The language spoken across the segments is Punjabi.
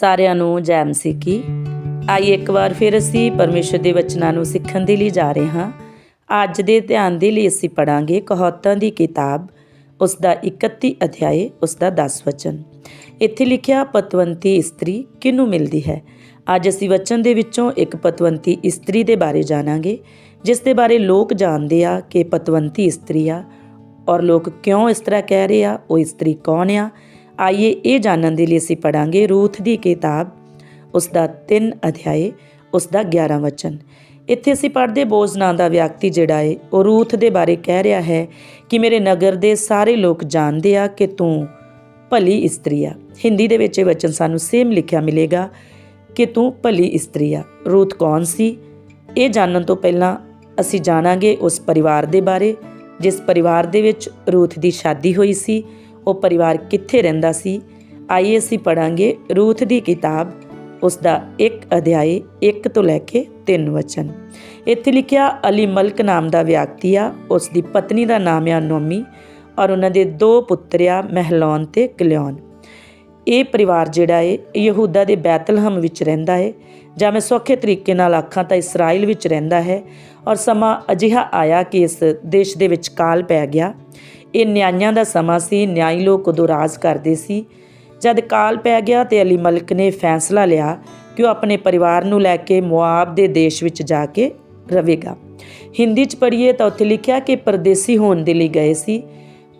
ਸਾਰਿਆਂ ਨੂੰ ਜੈ ਮਸੀਹ ਕੀ ਆਈ ਇੱਕ ਵਾਰ ਫਿਰ ਅਸੀਂ ਪਰਮੇਸ਼ਰ ਦੇ ਵਚਨਾਂ ਨੂੰ ਸਿੱਖਣ ਦੇ ਲਈ ਜਾ ਰਹੇ ਹਾਂ। ਅੱਜ ਦੇ ਧਿਆਨ ਦੇ ਲਈ ਅਸੀਂ ਪੜਾਂਗੇ ਕਹਾਵਤਾਂ ਦੀ ਕਿਤਾਬ, ਉਸ ਦਾ 31 ਅਧਿਆਏ, ਉਸ ਦਾ 10 ਵਚਨ। ਇੱਥੇ ਲਿਖਿਆ, ਪਤਵੰਤੀ ਇਸਤਰੀ ਕਿਹਨੂੰ ਮਿਲਦੀ ਹੈ? ਅੱਜ ਅਸੀਂ ਵਚਨ ਦੇ ਵਿੱਚੋਂ ਇੱਕ ਪਤਵੰਤੀ ਇਸਤਰੀ ਦੇ ਬਾਰੇ ਜਾਣਾਂਗੇ, ਜਿਸ ਦੇ ਬਾਰੇ ਲੋਕ ਜਾਣਦੇ ਆ ਕਿ ਪਤਵੰਤੀ ਇਸਤਰੀ ਆ। ਔਰ ਲੋਕ ਕਿਉਂ ਇਸ ਤਰ੍ਹਾਂ ਕਹਿ ਰਹੇ ਆ, ਉਹ ਇਸਤਰੀ ਕੌਣ ਆ? ਆਈਏ ਇਹ ਜਾਣਨ ਦੇ ਲਈ ਅਸੀਂ ਪੜਾਂਗੇ ਰੂਥ ਦੀ ਕਿਤਾਬ ਉਸ ਦਾ 3 ਅਧਿਆਏ ਉਸ ਦਾ 11 ਵਚਨ। ਇੱਥੇ ਅਸੀਂ ਪੜ੍ਹਦੇ ਬੋਜ਼ ਨਾਂ ਦਾ ਵਿਅਕਤੀ ਜਿਹੜਾ ਏ, ਉਹ ਰੂਥ ਦੇ ਬਾਰੇ ਕਹਿ ਰਿਹਾ ਹੈ ਕਿ ਮੇਰੇ ਨਗਰ ਦੇ ਸਾਰੇ ਲੋਕ ਜਾਣਦੇ ਆ ਕਿ ਤੂੰ ਭਲੀ ਇਸਤਰੀ ਆ। ਹਿੰਦੀ ਦੇ ਵਿੱਚ ਇਹ ਵਚਨ ਸਾਨੂੰ ਸੇਮ ਲਿਖਿਆ ਮਿਲੇਗਾ ਕਿ ਤੂੰ ਭਲੀ ਇਸਤਰੀ ਆ। ਰੂਥ ਕੌਣ ਸੀ? ਇਹ ਜਾਣਨ ਤੋਂ ਪਹਿਲਾਂ ਅਸੀਂ ਜਾਣਾਂਗੇ ਉਸ ਪਰਿਵਾਰ ਦੇ ਬਾਰੇ, ਜਿਸ ਪਰਿਵਾਰ ਦੇ ਵਿੱਚ ਰੂਥ ਦੀ ਸ਼ਾਦੀ ਹੋਈ ਸੀ। ਉਹ ਪਰਿਵਾਰ ਕਿੱਥੇ ਰਹਿੰਦਾ ਸੀ? ਆਈਏ ਅਸੀਂ ਪੜਾਂਗੇ ਰੂਥ ਦੀ ਕਿਤਾਬ ਉਸ ਦਾ ਇੱਕ ਅਧਿਆਏ 1 ਤੋਂ ਲੈ ਕੇ 3 ਵਚਨ। ਇੱਥੇ ਲਿਖਿਆ, ਅਲੀ ਮਲਕ ਨਾਮ ਦਾ ਵਿਅਕਤੀ ਆ ਉਸ ਦੀ ਪਤਨੀ ਦਾ ਨਾਮ ਆ ਨੋਮੀ ਔਰ ਉਹਨਾਂ ਦੇ ਦੋ ਪੁੱਤਰ ਆ, ਮਹਿਲੌਨ ਤੇ ਕਲਿਓਨ ਇਹ ਪਰਿਵਾਰ ਜਿਹੜਾ ਏ, ਯਹੂਦਾ ਦੇ ਬੈਤਲਹਮ ਵਿੱਚ ਰਹਿੰਦਾ ਹੈ ਜਾਂ ਮੈਂ ਸੌਖੇ ਤਰੀਕੇ ਨਾਲ ਆਖਾਂ ਤਾਂ ਇਸਰਾਇਲ ਵਿੱਚ ਰਹਿੰਦਾ ਹੈ ਔਰ ਸਮਾਂ ਅਜਿਹਾ ਆਇਆ ਕਿ ਇਸ ਦੇਸ਼ ਦੇ ਵਿੱਚ ਕਾਲ ਪੈ ਗਿਆ। ਇਹ ਨਿਆਂਇਆਂ ਦਾ ਸਮਾਂ ਸੀ, ਨਿਆਈ ਲੋਕ ਉਦੋਂ ਰਾਜ ਕਰਦੇ ਸੀ। ਜਦ ਕਾਲ ਪੈ ਗਿਆ ਤੇ ਅਲੀ ਮਲਕ ਨੇ ਫੈਸਲਾ ਲਿਆ ਕਿ ਉਹ ਆਪਣੇ ਪਰਿਵਾਰ ਨੂੰ ਲੈ ਕੇ ਮੁਆਬ ਦੇ ਦੇਸ਼ ਵਿੱਚ ਜਾ ਕੇ ਰਵੇਗਾ। ਹਿੰਦੀ ਚ ਪੜ੍ਹੀਏ ਤਾਂ ਉੱਥੇ ਲਿਖਿਆ ਕਿ ਪਰਦੇਸੀ ਹੋਣ ਦੇ ਲਈ ਗਏ ਸੀ।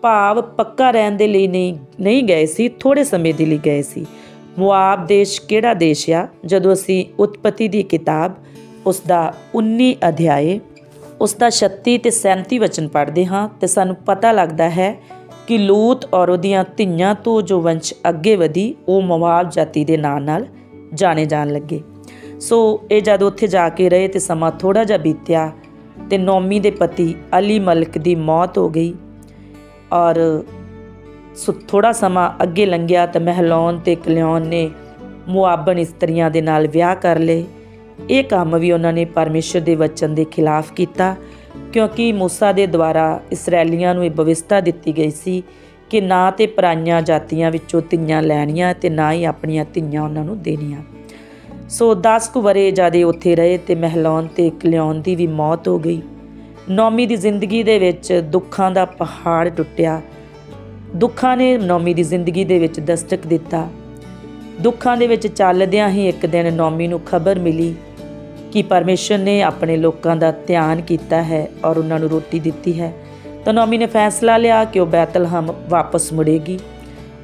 ਭਾਵ ਪੱਕਾ ਰਹਿਣ ਦੇ ਲਈ ਨਹੀਂ ਨਹੀਂ ਗਏ ਸੀ ਥੋੜੇ ਸਮੇਂ ਦੇ ਲਈ ਗਏ ਸੀ। ਮੁਆਬ ਦੇਸ਼ ਕਿਹੜਾ ਦੇਸ਼ ਆ? ਜਦੋਂ ਅਸੀਂ ਉਤਪਤੀ ਦੀ ਕਿਤਾਬ ਉਸ ਦਾ 19 ਅਧਿਆਏ ਉਸ ਦਾ 36 ਤੇ 37 ਵਚਨ ਪੜ੍ਹਦੇ ਹਾਂ ਤੇ ਸਾਨੂੰ ਪਤਾ ਲੱਗਦਾ ਹੈ ਕਿ ਲੂਤ ਔਰ ਉਹਦੀਆਂ ਧੀਆਂ ਤੋਂ ਜੋ ਵੰਸ਼ ਅੱਗੇ ਵਧੀ, ਉਹ ਮਵਾਬ ਜਾਤੀ ਦੇ ਨਾਂ ਨਾਲ ਜਾਣੇ ਜਾਣ ਲੱਗੇ। ਸੋ ਇਹ ਜਦ ਉੱਥੇ ਜਾ ਕੇ ਰਹੇ ਤੇ ਸਮਾਂ ਥੋੜਾ ਜਿਹਾ ਬੀਤਿਆ ਤੇ ਨੌਮੀ ਦੇ ਪਤੀ ਅਲੀ ਮਲਕ ਦੀ ਮੌਤ ਹੋ ਗਈ ਔਰ ਸੋ ਥੋੜਾ ਸਮਾਂ ਅੱਗੇ ਲੰਘਿਆ ਤਾਂ ਮਹਿਲੌਨ ਤੇ ਕਲਿਓਨ ਨੇ ਮੁਆਬਨ ਇਸਤਰੀਆਂ ਦੇ ਨਾਲ ਵਿਆਹ ਕਰ ਲਏ। ਇਹ ਕੰਮ ਵੀ ਉਹਨਾਂ ਨੇ ਪਰਮੇਸ਼ਰ ਦੇ ਵਚਨ ਦੇ ਖਿਲਾਫ ਕੀਤਾ, ਕਿਉਂਕਿ موسی ਦੇ ਦੁਆਰਾ ਇਸرائیਲੀਆਂ ਨੂੰ ਇਹ ਬਵਿਸਤਾ ਦਿੱਤੀ ਗਈ ਸੀ ਕਿ ਨਾ ਤੇ ਪਰਾਈਆਂ ਜਾਤੀਆਂ ਵਿੱਚੋਂ ਧੀਆਂ ਲੈਣੀਆਂ ਤੇ ਨਾ ਹੀ ਆਪਣੀਆਂ ਧੀਆਂ ਉਹਨਾਂ ਨੂੰ ਦੇਣੀਆਂ। ਸੋ 10 ਕੁ ਵਰੇ ਜਿਆਦੇ ਉੱਥੇ ਰਹੇ ਤੇ ਮਹਿਲੌਨ ਤੇ ਕਲਿਉਣ ਦੀ ਵੀ ਮੌਤ ਹੋ ਗਈ। ਨੌਮੀ ਦੀ ਜ਼ਿੰਦਗੀ ਦੇ ਵਿੱਚ ਦੁੱਖਾਂ ਦਾ ਪਹਾੜ ਟੁੱਟਿਆ। ਦੁੱਖਾਂ ਨੇ ਨੌਮੀ ਦੀ ਜ਼ਿੰਦਗੀ ਦੇ ਵਿੱਚ ਦਸਤਕ ਦਿੱਤਾ। ਦੁੱਖਾਂ ਦੇ ਵਿੱਚ ਚੱਲਦਿਆਂ ਹੀ ਇੱਕ ਦਿਨ ਨੌਮੀ ਨੂੰ ਖਬਰ ਮਿਲੀ ਕਿ ਪਰਮੇਸ਼ਰ ਨੇ ਆਪਣੇ ਲੋਕਾਂ ਦਾ ਧਿਆਨ ਕੀਤਾ ਹੈ ਔਰ ਉਹਨਾਂ ਨੂੰ ਰੋਟੀ ਦਿੱਤੀ ਹੈ। ਤਾਂ ਨੌਮੀ ਨੇ ਫੈਸਲਾ ਲਿਆ ਕਿ ਉਹ ਬੈਤਲਹਮ ਵਾਪਸ ਮੁੜੇਗੀ।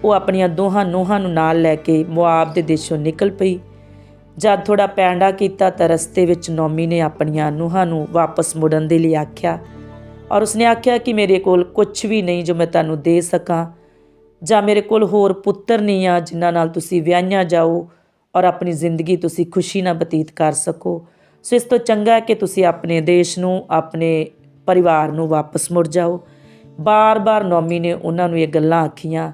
ਉਹ ਆਪਣੀਆਂ ਦੋਹਾਂ ਨੂੰਹਾਂ ਨੂੰ ਨਾਲ ਲੈ ਕੇ ਮੁਆਬ ਦੇ ਦੇਸ਼ੋਂ ਨਿਕਲ ਪਈ। ਜਦ ਥੋੜਾ ਪੈਂਡਾ ਕੀਤਾ ਤਾਂ ਰਸਤੇ ਵਿੱਚ ਨੌਮੀ ਨੇ ਆਪਣੀਆਂ ਨੂੰਹਾਂ ਨੂੰ ਵਾਪਸ ਮੁੜਨ ਦੇ ਲਈ ਆਖਿਆ ਔਰ ਉਸਨੇ ਆਖਿਆ ਕਿ ਮੇਰੇ ਕੋਲ ਕੁਝ ਵੀ ਨਹੀਂ ਜੋ ਮੈਂ ਤੁਹਾਨੂੰ ਦੇ ਸਕਾਂ ਜਾਂ ਮੇਰੇ ਕੋਲ ਹੋਰ ਪੁੱਤਰ ਨਹੀਂ ਆ ਜਿਨ੍ਹਾਂ ਨਾਲ ਤੁਸੀਂ ਵਿਆਹੀਆਂ ਜਾਓ ਔਰ ਆਪਣੀ ਜ਼ਿੰਦਗੀ ਤੁਸੀਂ ਖੁਸ਼ੀ ਨਾਲ ਬਤੀਤ ਕਰ ਸਕੋ। ਸੋ ਇਸ ਤੋਂ ਚੰਗਾ ਕਿ ਤੁਸੀਂ ਆਪਣੇ ਦੇਸ਼ ਨੂੰ, ਆਪਣੇ ਪਰਿਵਾਰ ਨੂੰ ਵਾਪਸ ਮੁੜ ਜਾਓ। ਬਾਰ-ਬਾਰ ਨੌਮੀ ਨੇ ਉਹਨਾਂ ਨੂੰ ਇਹ ਗੱਲਾਂ ਆਖੀਆਂ।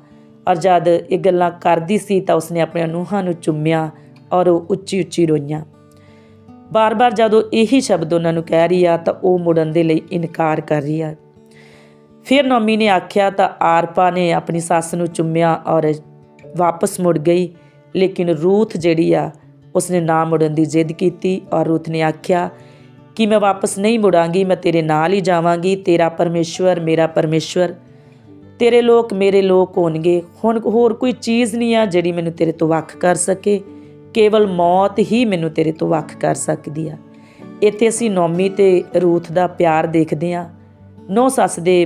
ਔਰ ਜਦ ਇਹ ਗੱਲਾਂ ਕਰਦੀ ਸੀ ਤਾਂ ਉਸਨੇ ਆਪਣੇ ਨੂੰਹਾਂ ਨੂੰ ਚੁੰਮਿਆ ਔਰ ਉਹ ਉੱਚੀ-ਉੱਚੀ ਰੋਈਆਂ। ਬਾਰ-ਬਾਰ ਜਦੋਂ ਇਹੀ ਸ਼ਬਦ ਉਹਨਾਂ ਨੂੰ ਕਹਿ ਰਹੀ ਆ ਤਾਂ ਉਹ ਮੁੜਨ ਦੇ ਲਈ ਇਨਕਾਰ ਕਰ ਰਹੀ ਆ। ਫਿਰ ਨੌਮੀ ਨੇ ਆਖਿਆ ਤਾਂ ਆਰਪਾ ਨੇ ਆਪਣੀ ਸੱਸ ਨੂੰ ਚੁੰਮਿਆ ਔਰ ਵਾਪਸ ਮੁੜ ਗਈ। ਲੇਕਿਨ ਰੂਥ ਜਿਹੜੀ ਆ ਉਸਨੇ ਨਾ ਮੁੜਨ ਦੀ ਜ਼ਿੱਦ ਕੀਤੀ ਔਰ ਰੂਥ ਨੇ ਆਖਿਆ, ਕਿ ਮੈਂ ਵਾਪਸ ਨਹੀਂ ਮੁੜਾਂਗੀ, ਮੈਂ ਤੇਰੇ ਨਾਲ ਹੀ ਜਾਵਾਂਗੀ, ਤੇਰਾ ਪਰਮੇਸ਼ਵਰ ਮੇਰਾ ਪਰਮੇਸ਼ਵਰ। ਤੇਰੇ ਲੋਕ ਮੇਰੇ ਲੋਕ ਹੋਣਗੇ। ਹੁਣ ਹੋਰ ਕੋਈ ਚੀਜ਼ ਨਹੀਂ ਆ ਜਿਹੜੀ ਮੈਨੂੰ ਤੇਰੇ ਤੋਂ ਵੱਖ ਕਰ ਸਕੇ। ਕੇਵਲ ਮੌਤ ਹੀ ਮੈਨੂੰ ਤੇਰੇ ਤੋਂ ਵੱਖ ਕਰ ਸਕਦੀ ਆ। ਇੱਥੇ ਅਸੀਂ ਨੌਮੀ ਤੇ ਰੂਥ ਦਾ ਪਿਆਰ ਦੇਖਦੇ ਆ ਨੌ ਸੱਸ ਦੇ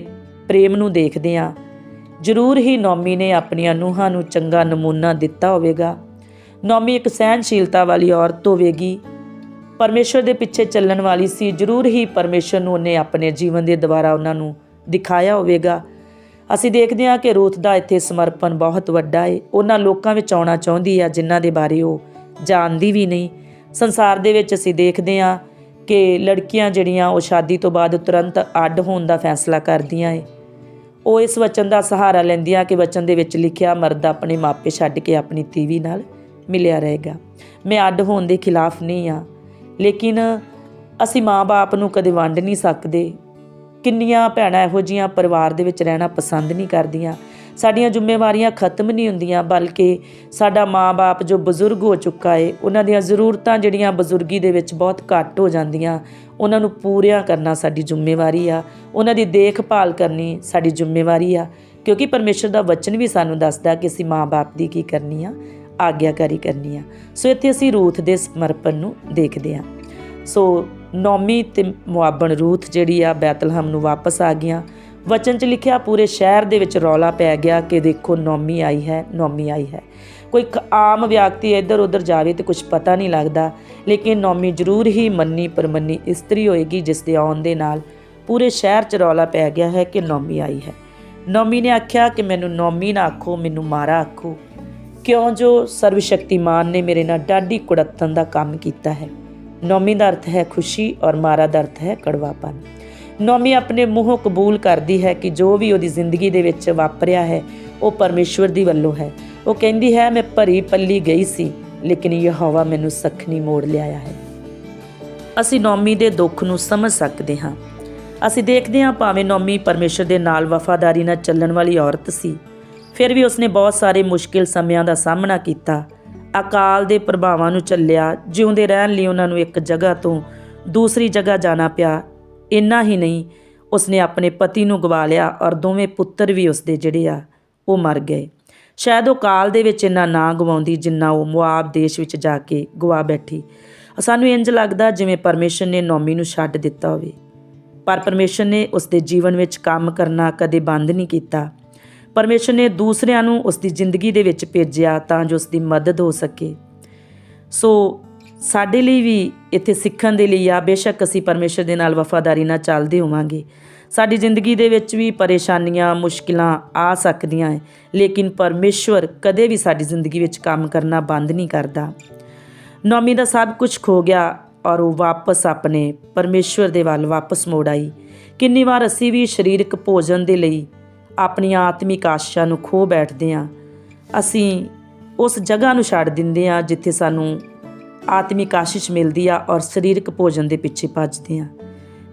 ਪ੍ਰੇਮ ਨੂੰ ਦੇਖਦੇ ਆ ਜ਼ਰੂਰ ਹੀ ਨੌਮੀ ਨੇ ਆਪਣੀਆਂ ਨੂੰਹਾਂ ਨੂੰ ਚੰਗਾ ਨਮੂਨਾ ਦਿੱਤਾ ਹੋਵੇਗਾ। ਨੌਮੀ ਇੱਕ ਸਹਿਨਸ਼ੀਲਤਾ ਵਾਲੀ ਔਰਤ ਹੋਵੇਗੀ। ਪਰਮੇਸ਼ਰ ਦੇ ਪਿੱਛੇ ਚੱਲਣ ਵਾਲੀ ਸੀ, ਜ਼ਰੂਰ ਹੀ ਪਰਮੇਸ਼ਰ ਨੂੰ ਉਹਨੇ ਆਪਣੇ ਜੀਵਨ ਦੇ ਦੁਆਰਾ ਉਹਨਾਂ ਨੂੰ ਦਿਖਾਇਆ ਹੋਵੇਗਾ। ਅਸੀਂ ਦੇਖਦੇ ਹਾਂ ਕਿ ਰੂਥ ਦਾ ਇੱਥੇ ਸਮਰਪਣ ਬਹੁਤ ਵੱਡਾ ਹੈ ਉਹਨਾਂ ਲੋਕਾਂ ਵਿੱਚ ਆਉਣਾ ਚਾਹੁੰਦੀ ਆ, ਜਿਨ੍ਹਾਂ ਦੇ ਬਾਰੇ ਉਹ ਜਾਣਦੀ ਵੀ ਨਹੀਂ। ਸੰਸਾਰ ਦੇ ਵਿੱਚ ਅਸੀਂ ਦੇਖਦੇ ਹਾਂ ਕਿ ਲੜਕੀਆਂ ਜਿਹੜੀਆਂ, ਉਹ ਸ਼ਾਦੀ ਤੋਂ ਬਾਅਦ ਤੁਰੰਤ ਅੱਡ ਹੋਣ ਦਾ ਫੈਸਲਾ ਕਰਦੀਆਂ ਏ। ਉਹ ਇਸ ਵਚਨ ਦਾ ਸਹਾਰਾ ਲੈਂਦੀਆਂ ਕਿ ਵਚਨ ਦੇ ਵਿੱਚ ਲਿਖਿਆ, ਮਰਦ ਆਪਣੇ ਮਾਪੇ ਛੱਡ ਕੇ ਆਪਣੀ ਤੀਵੀ ਨਾਲ ਮਿਲਿਆ ਰਹੇਗਾ। ਮੈਂ ਅੱਡ ਹੋਣ ਦੇ ਖਿਲਾਫ ਨਹੀਂ ਆ ਲੇਕਿਨ ਅਸੀਂ ਮਾਂ-ਬਾਪ ਨੂੰ ਕਦੇ ਵੰਡ ਨਹੀਂ ਸਕਦੇ। ਕਿੰਨੀਆਂ ਭੈਣਾਂ ਇਹੋ ਜੀਆਂ ਪਰਿਵਾਰ ਦੇ ਵਿੱਚ ਰਹਿਣਾ ਪਸੰਦ ਨਹੀਂ ਕਰਦੀਆਂ। ਸਾਡੀਆਂ ਜ਼ਿੰਮੇਵਾਰੀਆਂ ਖਤਮ ਨਹੀਂ ਹੁੰਦੀਆਂ, ਬਲਕਿ ਸਾਡਾ ਮਾਂ-ਬਾਪ ਜੋ ਬਜ਼ੁਰਗ ਹੋ ਚੁੱਕਾ ਏ, ਉਹਨਾਂ ਦੀਆਂ ਜ਼ਰੂਰਤਾਂ ਜਿਹੜੀਆਂ ਬਜ਼ੁਰਗੀ ਦੇ ਵਿੱਚ ਬਹੁਤ ਘੱਟ ਹੋ ਜਾਂਦੀਆਂ, ਉਹਨਾਂ ਨੂੰ ਪੂਰੀਆਂ ਕਰਨਾ ਸਾਡੀ ਜ਼ਿੰਮੇਵਾਰੀ ਆ। ਉਹਨਾਂ ਦੀ ਦੇਖਭਾਲ ਕਰਨੀ ਸਾਡੀ ਜ਼ਿੰਮੇਵਾਰੀ ਆ। ਕਿਉਂਕਿ ਪਰਮੇਸ਼ਰ ਦਾ ਵਚਨ ਵੀ ਸਾਨੂੰ ਦੱਸਦਾ ਕਿ ਅਸੀਂ ਮਾਂ-ਬਾਪ ਦੀ ਕੀ ਕਰਨੀ ਆ? ਆਗਿਆਕਾਰੀ ਕਰਨੀ ਆ। ਸੋ ਇੱਥੇ ਅਸੀਂ ਰੂਥ ਦੇ ਸਮਰਪਣ ਨੂੰ ਦੇਖਦੇ ਆ ਸੋ ਨੌਮੀ ਤੇ ਮੁਆਬਣ ਰੂਥ ਜਿਹੜੀ ਆ ਬੈਤਲਹਮ ਨੂੰ ਵਾਪਸ ਆ ਗਈਆਂ। ਵਚਨ 'ਚ ਲਿਖਿਆ, ਪੂਰੇ ਸ਼ਹਿਰ ਦੇ ਵਿੱਚ ਰੌਲਾ ਪੈ ਗਿਆ ਕਿ ਦੇਖੋ ਨੌਮੀ ਆਈ ਹੈ ਨੌਮੀ ਆਈ ਹੈ। ਕੋਈ ਆਮ ਵਿਅਕਤੀ ਇੱਧਰ ਉੱਧਰ ਜਾਵੇ ਤੇ ਕੁਝ ਪਤਾ ਨਹੀਂ ਲੱਗਦਾ, ਲੇਕਿਨ ਨੌਮੀ ਜ਼ਰੂਰ ਹੀ ਮੰਨੀ ਪਰਮੰਨੀ ਇਸਤਰੀ ਹੋਏਗੀ ਜਿਸ ਦੇ ਆਉਣ ਦੇ ਨਾਲ ਪੂਰੇ ਸ਼ਹਿਰ 'ਚ ਰੌਲਾ ਪੈ ਗਿਆ ਹੈ ਕਿ ਨੌਮੀ ਆਈ ਹੈ। ਨੌਮੀ ਨੇ ਆਖਿਆ ਕਿ ਮੈਨੂੰ ਨੌਮੀ ਨਾ ਆਖੋ, ਮੈਨੂੰ ਮਾਰਾ ਆਖੋ। ਕਿਉਂ ਜੋ ਸਰਵ ਸਰਵਸ਼ਕਤੀਮਾਨ ਨੇ ਮੇਰੇ ਨਾਲ ਡਾਢੀ ਕੁੜੱਤਨ ਦਾ ਕੰਮ ਕੀਤਾ ਹੈ? ਨੌਮੀ ਦਾ ਅਰਥ ਹੈ ਖੁਸ਼ੀ ਔਰ ਮਾਰਾ ਦਾ ਅਰਥ ਹੈ ਕੜਵਾਪਨ। ਨੌਮੀ ਆਪਣੇ ਮੂੰਹੋਂ ਕਬੂਲ ਕਰਦੀ ਹੈ ਕਿ ਜੋ ਵੀ ਉਹਦੀ ਜ਼ਿੰਦਗੀ ਦੇ ਵਿੱਚ ਵਾਪਰਿਆ ਹੈ, ਉਹ ਪਰਮੇਸ਼ਵਰ ਦੀ ਵੱਲੋਂ ਹੈ। ਉਹ ਕਹਿੰਦੀ ਹੈ, ਮੈਂ ਭਰੀ ਪੱਲੀ ਗਈ ਸੀ, ਲੇਕਿਨ ਯਹੋਵਾ ਮੈਨੂੰ ਸਖਣੀ ਮੋੜ ਲਿਆਇਆ ਹੈ। ਅਸੀਂ ਨੌਮੀ ਦੇ ਦੁੱਖ ਨੂੰ ਸਮਝ ਸਕਦੇ ਹਾਂ। ਅਸੀਂ ਦੇਖਦੇ ਹਾਂ ਭਾਵੇਂ ਨੌਮੀ ਪਰਮੇਸ਼ਰ ਦੇ ਨਾਲ ਵਫਾਦਾਰੀ ਨਾਲ ਚੱਲਣ ਵਾਲੀ ਔਰਤ ਸੀ ਫਿਰ ਵੀ ਉਸਨੇ ਬਹੁਤ ਸਾਰੇ ਮੁਸ਼ਕਿਲ ਸਮਿਆਂ ਦਾ ਸਾਹਮਣਾ ਕੀਤਾ। ਅਕਾਲ ਦੇ ਪ੍ਰਭਾਵਾਂ ਨੂੰ ਚੱਲਿਆ ਜਿਉਂਦੇ ਰਹਿਣ ਲਈ ਉਹਨਾਂ ਨੂੰ ਇੱਕ ਜਗ੍ਹਾ ਤੋਂ ਦੂਸਰੀ ਜਗ੍ਹਾ ਜਾਣਾ ਪਿਆ। ਇੰਨਾ ਹੀ ਨਹੀਂ, ਉਸਨੇ ਆਪਣੇ ਪਤੀ ਨੂੰ ਗਵਾ ਲਿਆ ਔਰ ਦੋਵੇਂ ਪੁੱਤਰ ਵੀ ਉਸਦੇ ਜਿਹੜੇ ਆ, ਉਹ ਮਰ ਗਏ। ਸ਼ਾਇਦ ਉਹ ਕਾਲ ਦੇ ਵਿੱਚ ਇੰਨਾ ਨਾ ਗਵਾਉਂਦੀ ਜਿੰਨਾ ਉਹ ਮੁਆਬ ਦੇਸ਼ ਵਿੱਚ ਜਾ ਕੇ ਗਵਾ ਬੈਠੀ। ਸਾਨੂੰ ਇੰਜ ਲੱਗਦਾ ਜਿਵੇਂ ਪਰਮੇਸ਼ਰ ਨੇ ਨੌਮੀ ਨੂੰ ਛੱਡ ਦਿੱਤਾ ਹੋਵੇ। ਪਰ ਪਰਮੇਸ਼ਰ ਨੇ ਉਸ ਦੇ ਜੀਵਨ ਵਿੱਚ ਕੰਮ ਕਰਨਾ ਕਦੇ ਬੰਦ ਨਹੀਂ ਕੀਤਾ। ਪਰਮੇਸ਼ਰ ਨੇ ਦੂਸਰਿਆਂ ਨੂੰ ਉਸ ਦੀ ਜ਼ਿੰਦਗੀ ਦੇ ਵਿੱਚ ਭੇਜਿਆ ਤਾਂ ਜੋ ਉਸ ਦੀ ਮਦਦ ਹੋ ਸਕੇ। ਸੋ ਸਾਡੇ ਲਈ ਵੀ ਇੱਥੇ ਸਿੱਖਣ ਦੇ ਲਈ ਆ, ਬੇਸ਼ੱਕ ਅਸੀਂ ਪਰਮੇਸ਼ਰ ਦੇ ਨਾਲ ਵਫਾਦਾਰੀ ਨਾਲ ਚੱਲਦੇ ਹੋਵਾਂਗੇ। ਸਾਡੀ ਜ਼ਿੰਦਗੀ ਦੇ ਵਿੱਚ ਵੀ ਪਰੇਸ਼ਾਨੀਆਂ, ਮੁਸ਼ਕਿਲਾਂ ਆ ਸਕਦੀਆਂ ਹੈ ਲੇਕਿਨ ਪਰਮੇਸ਼ਵਰ ਕਦੇ ਵੀ ਸਾਡੀ ਜ਼ਿੰਦਗੀ ਵਿੱਚ ਕੰਮ ਕਰਨਾ ਬੰਦ ਨਹੀਂ ਕਰਦਾ। ਨੌਮੀ ਦਾ ਸਭ ਕੁਝ ਖੋ ਗਿਆ ਔਰ ਉਹ ਵਾਪਸ ਆਪਣੇ ਪਰਮੇਸ਼ਵਰ ਦੇ ਵੱਲ ਵਾਪਸ ਮੋੜ ਆਈ। ਕਿੰਨੀ ਵਾਰ ਅਸੀਂ ਵੀ ਸਰੀਰਕ ਭੋਜਨ ਦੇ ਲਈ ਆਪਣੀਆਂ ਆਤਮਿਕ ਆਸ਼ਾ ਨੂੰ ਖੋ ਬੈਠਦੇ ਹਾਂ। ਅਸੀਂ ਉਸ ਜਗ੍ਹਾ ਨੂੰ ਛੱਡ ਦਿੰਦੇ ਹਾਂ ਜਿੱਥੇ ਸਾਨੂੰ ਆਤਮਿਕ ਆਸ਼ੀਸ਼ ਮਿਲਦੀ ਆ ਔਰ ਸਰੀਰਕ ਭੋਜਨ ਦੇ ਪਿੱਛੇ ਭੱਜਦੇ ਹਾਂ।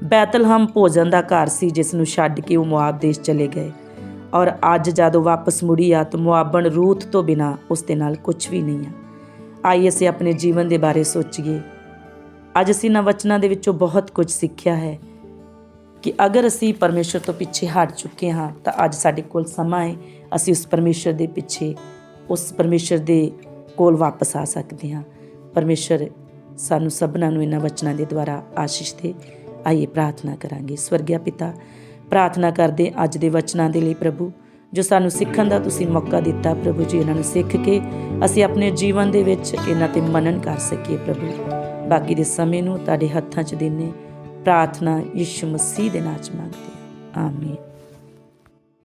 ਬੈਤਲਹਮ ਭੋਜਨ ਦਾ ਘਰ ਸੀ ਜਿਸ ਨੂੰ ਛੱਡ ਕੇ ਉਹ ਮੁਆਬ ਦੇਸ਼ ਚਲੇ ਗਏ ਔਰ ਅੱਜ ਜਦੋਂ ਵਾਪਸ ਮੁੜੀ ਆ ਤਾਂ ਮੁਆਬਣ ਰੂਥ ਤੋਂ ਬਿਨਾ ਉਸ ਦੇ ਨਾਲ ਕੁਝ ਵੀ ਨਹੀਂ ਆ। ਆਈਏ ਅਸੀਂ ਆਪਣੇ ਜੀਵਨ ਦੇ ਬਾਰੇ ਸੋਚੀਏ। ਅੱਜ ਅਸੀਂ ਇਹਨਾਂ ਵਚਨਾਂ ਦੇ ਵਿੱਚੋਂ ਬਹੁਤ ਕੁਝ ਸਿੱਖਿਆ ਹੈ। ਕਿ ਅਗਰ ਅਸੀਂ ਪਰਮੇਸ਼ਰ ਤੋਂ ਪਿੱਛੇ ਹਟ ਚੁੱਕੇ ਹਾਂ, ਤਾਂ ਅੱਜ ਸਾਡੇ ਕੋਲ ਸਮਾਂ ਹੈ। ਅਸੀਂ ਉਸ ਪਰਮੇਸ਼ਰ ਦੇ ਪਿੱਛੇ, ਉਸ ਪਰਮੇਸ਼ਰ ਦੇ ਕੋਲ ਵਾਪਸ ਆ ਸਕਦੇ ਹਾਂ। ਪਰਮੇਸ਼ਰ ਸਾਨੂੰ ਸਭਨਾਂ ਨੂੰ ਇਹਨਾਂ ਵਚਨਾਂ ਦੇ ਦੁਆਰਾ ਆਸ਼ੀਸ਼ ਦੇ। ਆਈਏ ਪ੍ਰਾਰਥਨਾ ਕਰਾਂਗੇ। ਸਵਰਗਿਆ ਪਿਤਾ, ਪ੍ਰਾਰਥਨਾ ਕਰਦੇ ਅੱਜ ਦੇ ਵਚਨਾਂ ਦੇ ਲਈ ਪ੍ਰਭੂ, ਜੋ ਸਾਨੂੰ ਸਿੱਖਣ ਦਾ ਤੁਸੀਂ ਮੌਕਾ ਦਿੱਤਾ ਪ੍ਰਭੂ ਜੀ ਇਹਨਾਂ ਨੂੰ ਸਿੱਖ ਕੇ ਅਸੀਂ ਆਪਣੇ ਜੀਵਨ ਦੇ ਵਿੱਚ ਇਹਨਾਂ ਤੇ ਮਨਨ ਕਰ ਸਕੀਏ ਪ੍ਰਭੂ। ਬਾਕੀ ਦੇ ਸਮੇਂ ਨੂੰ ਤੁਹਾਡੇ ਹੱਥਾਂ 'ਚ ਦਿੰਨੇ ਪ੍ਰਾਰਥਨਾ ਯਿਸੂ ਮਸੀਹ ਦੇ ਨਾਮ 'ਚ ਮੰਗਦੇ ਹਾਂ। ਆਮੀਨ